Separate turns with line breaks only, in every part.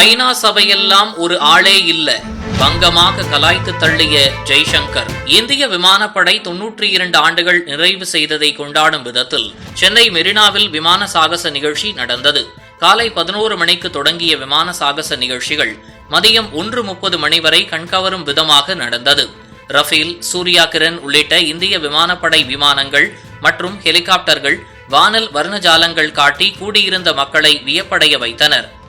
ஐநா சபையெல்லாம் ஒரு ஆளே இல்ல. பங்கமாக கலாய்த்து தள்ளிய ஜெய்சங்கர் இந்திய விமானப்படை தொன்னூற்றி இரண்டு ஆண்டுகள் நிறைவு செய்ததை கொண்டாடும் விதத்தில் சென்னை மெரினாவில் விமான சாகச நிகழ்ச்சி நடந்தது. காலை பதினோரு மணிக்கு தொடங்கிய விமான சாகச நிகழ்ச்சிகள் மதியம் ஒன்று முப்பது மணி வரை கண்கவரும் விதமாக நடந்தது. ரஃபேல் சூர்யா கிரண் உள்ளிட்ட இந்திய விமானப்படை விமானங்கள் மற்றும் ஹெலிகாப்டர்கள் வானல் வர்ணஜாலங்கள் காட்டி கூடியிருந்த மக்களை வியப்படைய வைத்தனர்.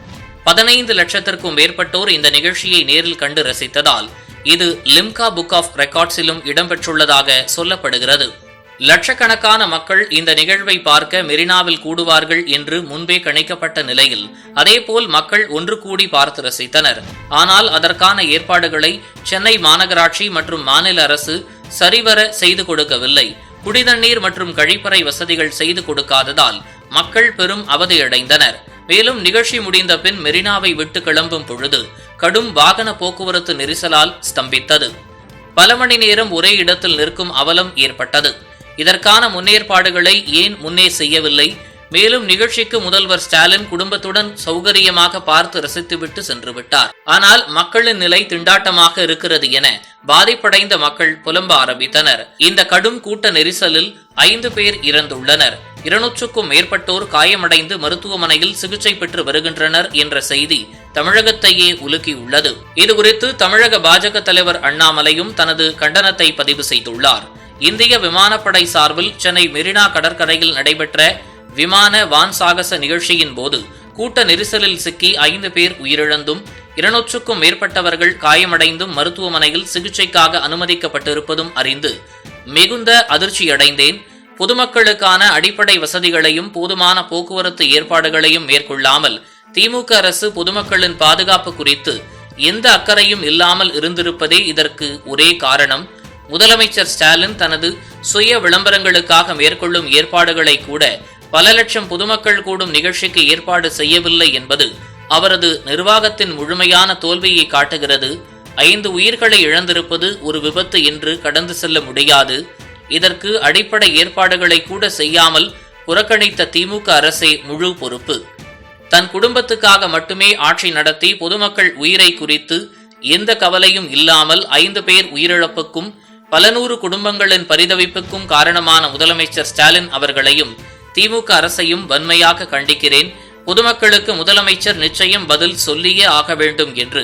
பதினைந்து லட்சத்திற்கும் மேற்பட்டோர் இந்த நிகழ்ச்சியை நேரில் கண்டு ரசித்ததால் இது லிம்கா புக் ஆஃப் ரெக்கார்ட்ஸிலும் இடம்பெற்றுள்ளதாக சொல்லப்படுகிறது. லட்சக்கணக்கான மக்கள் இந்த நிகழ்வை பார்க்க மெரினாவில் கூடுவார்கள் என்று முன்பே கணிக்கப்பட்ட நிலையில் அதேபோல் மக்கள் ஒன்று கூடி பார்த்து ரசித்தனர். ஆனால் அதற்கான ஏற்பாடுகளை சென்னை மாநகராட்சி மற்றும் மாநில அரசு சரிவர செய்து கொடுக்கவில்லை. குடிதண்ணீர் மற்றும் கழிப்பறை வசதிகள் செய்து கொடுக்காததால் மக்கள் பெரும் அவதியடைந்தனர். மேலும் நிகழ்ச்சி முடிந்த பின் மெரினாவை விட்டு கிளம்பும் பொழுது கடும் வாகன போக்குவரத்து நெரிசலால் ஸ்தம்பித்தது. பல மணி நேரம் ஒரே இடத்தில் நிற்கும் அவலம் ஏற்பட்டது. இதற்கான முன்னேற்பாடுகளை ஏன் முன்னே செய்யவில்லை? மேலும் நிகழ்ச்சிக்கு முதல்வர் ஸ்டாலின் குடும்பத்துடன் சௌகரியமாக பார்த்து ரசித்துவிட்டு சென்று விட்டார் ஆனால் மக்களின் நிலை திண்டாட்டமாக இருக்கிறது என பாதிப்படைந்த மக்கள் புலம்ப ஆரம்பித்தனர். இந்த கடும் கூட்ட நெரிசலில் ஐந்து பேர் இறந்துள்ளனர். இருநூற்றுக்கும் மேற்பட்டோர் காயமடைந்து மருத்துவமனையில் சிகிச்சை பெற்று வருகின்றனர் என்ற செய்தி தமிழகத்தையே உலுக்கியுள்ளது. இதுகுறித்து தமிழக பாஜக தலைவர் அண்ணாமலையும் தனது கண்டனத்தை பதிவு செய்துள்ளார். இந்திய விமானப்படை சார்பில் சென்னை மெரினா கடற்கரையில் நடைபெற்ற விமான வான் சாகச நிகழ்ச்சியின் போது கூட்ட நெரிசலில் சிக்கி ஐந்து பேர் உயிரிழந்தும் இருநூற்றுக்கும் மேற்பட்டவர்கள் காயமடைந்தும் மருத்துவமனையில் சிகிச்சைக்காக அனுமதிக்கப்பட்டிருப்பதும் அறிந்து மிகுந்த அதிர்ச்சியடைந்தேன். பொதுமக்களுக்கான அடிப்படை வசதிகளையும் போதுமான போக்குவரத்து ஏற்பாடுகளையும் மேற்கொள்ளாமல் திமுக அரசு பொதுமக்களின் பாதுகாப்பு குறித்து எந்த அக்கறையும் இல்லாமல் இருந்திருப்பதே இதற்கு ஒரே காரணம். முதலமைச்சர் ஸ்டாலின் தனது சுய விளம்பரங்களுக்காக மேற்கொள்ளும் ஏற்பாடுகளை கூட பல லட்சம் பொதுமக்கள் கூடும் நிகழ்ச்சிக்கு ஏற்பாடு செய்யவில்லை என்பது அவரது நிர்வாகத்தின் முழுமையான தோல்வியை காட்டுகிறது. ஐந்து உயிர்களை இழந்திருப்பது ஒரு விபத்து என்று கடந்து செல்ல முடியாது. இதற்கு அடிப்படை ஏற்பாடுகளை கூட செய்யாமல் புறக்கணித்த திமுக அரசே முழு பொறுப்பு. தன் குடும்பத்துக்காக மட்டுமே ஆட்சி நடத்தி பொதுமக்கள் உயிரை குறித்து எந்த கவலையும் இல்லாமல் ஐந்து பேர் உயிரிழப்புக்கும் பல நூறு குடும்பங்களின் பரிதவிப்புக்கும் காரணமான முதலமைச்சர் ஸ்டாலின் அவர்களையும் திமுக அரசையும் வன்மையாக கண்டிக்கிறேன். பொதுமக்களுக்கு முதலமைச்சர் நிச்சயம் பதில் சொல்லியே ஆக வேண்டும் என்று